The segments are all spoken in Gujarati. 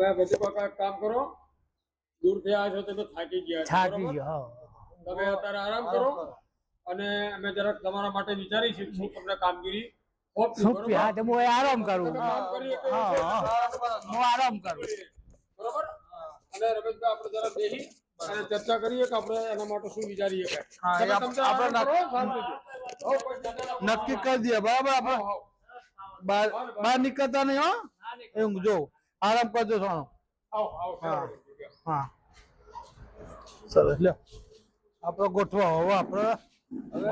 હવે આ બધું કાકા કામ કરો. દૂરથી આવ્યા છો તમે થાકી ગયા થાકી ગયો તમે અત્યારે આરામ કરો અને અમે જરાક તમારા માટે વિચારી શું તમને કામગીરી સોંપી, હા તો હું આરામ કરું. કામ કરી શકો હા, એવું હા. છે. હું. આરામ કરું. બરોબર? અને રમેશભાઈ આપણે જરા બેસી અને ચર્ચા કરીએ કે આપણે એના માટે શું વિચારીએ કે? નક્કી કરી દઈએ બરાબર આપણે. બહાર બહાર નીકળતા નહીં હો. એ ઊંઘજો આરામ કરજો આવો, હા. સરસ લ્યો. આપણે ગોઠવા હવે આપણે હવે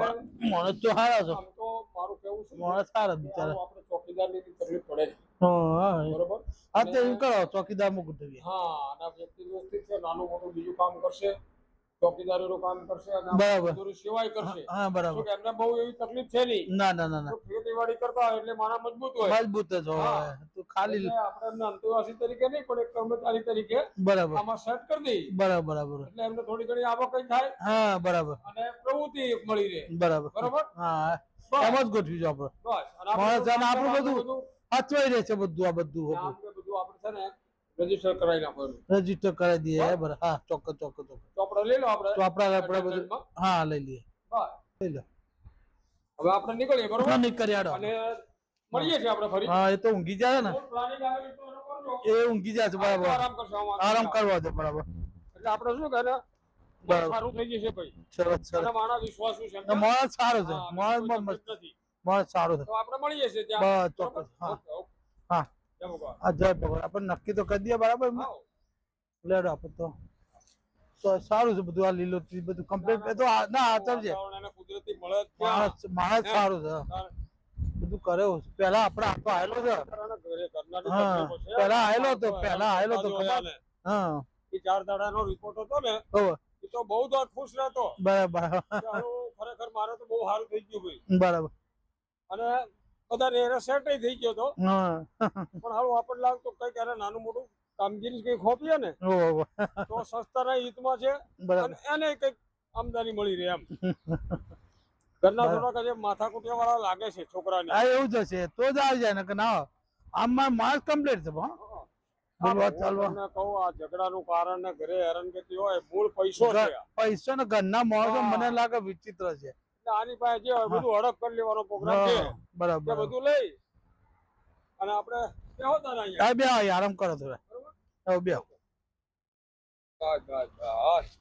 માણસ તો સારા છો. આમ તો મારું કેવું છે માણસ સારા બિચારા. આવું આપણે ચોકીદારની તકલીફ પડે છે. હા બરોબર? હા તો એમ કરો ચોકીદાર મૂકી દઈએ હા અને વ્યક્તિ વ્યવસ્થિત છે નાનું મોટું બીજું કામ કરશે ચોકીદારીનું કામ કરશે અને બરાબર. સિવાય કરશે. હા બરાબર. એમને બહુ એવી તકલીફ છે નહીં? ના ના ના ના. ખેતીવાડી કરતા હોય એટલે મારા મજબૂત હોય. મજબૂત જ હોય. તો ખાલી આપણે અંતેવાસી તરીકે નહીં પણ એક કર્મચારી તરીકે બરાબર. આમાં સેટ કરી દઈ બરાબર બરાબર. એટલે એમને થોડી ઘણી આવક કઈ થાય હા બરાબર. અને પ્રવૃત્તિ મળી રહે. બરાબર. બરાબર? હા. એમ જ ગોઠવીશું આપણે. બસ. અને આપણું બધું અચવાઈ રહે છે બધું આ બધું આપણે બધું આપણે છે ને રજિસ્ટર કરાવી નાખવાનું. રજિસ્ટર કરાવી દઈએ બરાબર. હા ચોક્કસ ચોક્કસ ચોક્કસ. ચોપડા લઈ લો આપણે. ચોપડા આપણે બધું. હા લઈ લઈએ. બસ. લઈ લો. હવે આપણે નીકળીએ બરોબર? હા અને મળીએ છીએ આપણે ફરી. હા એ તો ઊંઘી જાય ને. એ ઊંઘી જાય છે બરાબર. આરામ કરશો આરામ કરવા દે બરાબર. એટલે આપણે શું કરે. સારું થઈ જશે ભાઈ. સરસ સરસ. અને મારા છે માણસ સારો છે. માણસ કોઈ મસ્ત. નથી. માણસ સારો છે. તો આપણે મળીએ છીએ ત્યાં. બસ ચોક્કસ. હા. જય ભગવાન. જય ભગવાન. આપણે નક્કી તો કરી દઈએ બરાબર લેડો આપણે તો. તો સારું છે બધું આ લીલોતરી બધું કમ્પ્લીટ તો ના આચર છે. કુદરતી મળે માણસ માણસ સારું છે. બધું કર્યો પેલા આપડે આટલો આવેલો છે. તારાના ઘરે ઘરનાની હા, તકલીફો છે. પહેલા આયેલો તો, આ પહેલા આયેલો તો જોયા ખબર. ને. હા. એ ચાર દાડાનો રિપોર્ટ હતો ને એ તો બહુ જ ખુશ રહેતો. બરાબર. ખરેખર મારે તો બહુ સારું થઈ ગયું ભાઈ. બરાબર. અને બધાને એને સેટ થઈ ગયો તો. હા. પણ હારું આપણને લાગતું કંઈક એને નાનું મોટું કામગીરી કઈ ખોપીએ ને. તો સસ્તાના હિતમાં છે અને એને કંઈક આમદાની મળી રહે એમ. ઘરના થોડાક જે માથા વાળા લાગે છે છોકરાને. હા એવું જ હશે તો જ આવી જાય ને ના આમાં માણસ કમ્પ્લીટ છે મૂળ પૈસો છે ને ઘરના માણસો મને લાગે વિચિત્ર છે. આની પાસે જે બધું હડપ કરી લેવાનો પ્રોગ્રામ છે બરાબર બધું લઈ અને આપણે બે આરામ કરો થોડા. હવે બે બસ, બસ, બસ.